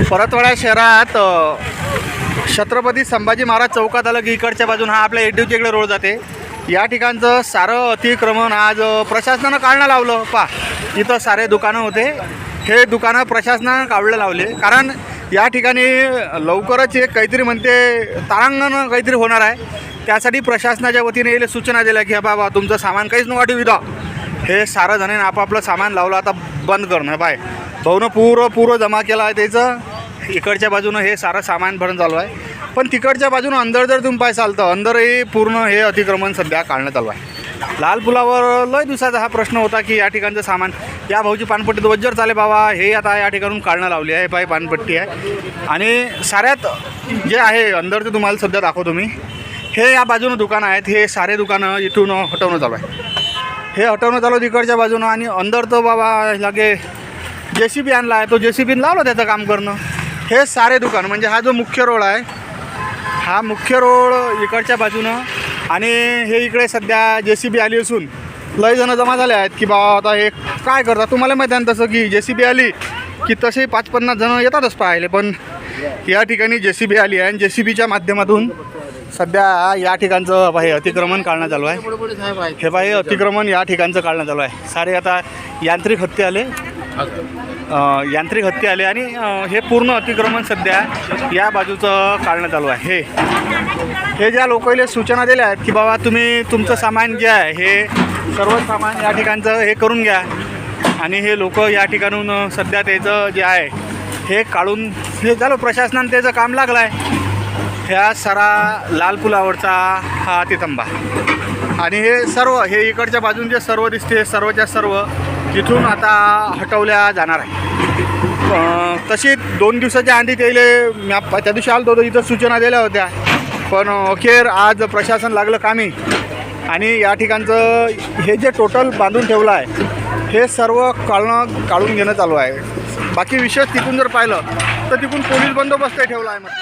परतवाडा शहरात छत्रपती संभाजी महाराज चौकात आलं की इकडच्या बाजून हा आपल्या एडीवच्या इकडे रोड जाते. या ठिकाणचं सारं अतिक्रमण आज प्रशासनानं काढणं लावलं. पा इथं सारे दुकानं होते. हे दुकानं प्रशासनानं काढलं लावले. कारण या ठिकाणी लवकरच एक काहीतरी म्हणते तारांगण काहीतरी होणार आहे. त्यासाठी प्रशासनाच्या वतीने येईल सूचना दिल्या की बाबा तुमचं सामान काहीच नका ठेवी हे सारं जणांनी आपापलं सामान लावलं. आता बंद करणं. बाय. भाऊनं पुरं पुरं जमा केला आहे त्याचं. इकडच्या बाजूनं हे सारं सामान भरून चालू आहे. पण तिकडच्या बाजूनं अंदर जर तुम्ही पाहायचाल तर अंदरही पूर्ण हे अतिक्रमण सध्या काढणं चालू आहे. लाल पुलावर लय दिवसाचा हा प्रश्न होता की या ठिकाणचं सामान या भाऊची पानपट्टी वज्जर चाले बाबा हे आता या ठिकाणून काढणं लावली आहे पाय पानपट्टी आहे. आणि साऱ्यात जे आहे अंदर ते तुम्हाला सध्या दाखवतो मी. हे या बाजूनं दुकानं आहेत हे सारे दुकानं इथून हटवणं चालू आहे. हे हटवणं चालू तिकडच्या बाजूनं आणि अंदर तर बाबा लागे जे सी बी आणला आहे तो जे सी बीन लावलं त्याचं काम करणं. हे सारे दुकान म्हणजे हा जो मुख्य रोड आहे हा मुख्य रोड इकडच्या बाजूनं आणि हे इकडे सध्या जे सी बी आली असून लय जणं जमा झाले आहेत की बाबा आता हे काय करतात तुम्हाला माहिती आहे ना तसं की जे सी बी आली की तसे पाच पन्नास जणं येतातच पाहायला पण या ठिकाणी जे सी बी आली आहे आणि जे सी बीच्या माध्यमातून सध्या या ठिकाणचं बा हे अतिक्रमण काढणं चालू आहे. हे बाई अतिक्रमण या ठिकाणचं काढणं चालू आहे. सारे आता यांत्रिक हत्ते आले यांत्रिक हत्ती आले आणि हे पूर्ण अतिक्रमण सध्या या बाजूचं काढणं चालू आहे. हे ज्या लोकांना सूचना दिल्या आहेत की बाबा तुम्ही तुमचं सामान जे आहे हे सर्व सामान या ठिकाणचं हे करून घ्या. आणि हे लोक या ठिकाणून सध्या त्याचं जे आहे हे काढून हे झालं प्रशासनानं त्याचं काम लागलं आहे ह्या सारा लाल पुलावरचा हा तितंबा आणि हे सर्व हे इकडच्या बाजून जे सर्व दिसते सर्वच्या सर्व तिथून आता हटवल्या जाणार आहे तशी दोन दिवसाच्या आधी त्याले मॅप त्या दिवशी आलो होतो इथं सूचना दिल्या होत्या. पण अखेर आज प्रशासन लागलं कामी. आणि या ठिकाणचं हे जे टोटल बांधून ठेवलं आहे हे सर्व काढणं काढून घेणं चालू आहे. बाकी विशेष तिथून जर पाहिलं तर तिथून पोलीस बंदोबस्त ठेवला आहे. मग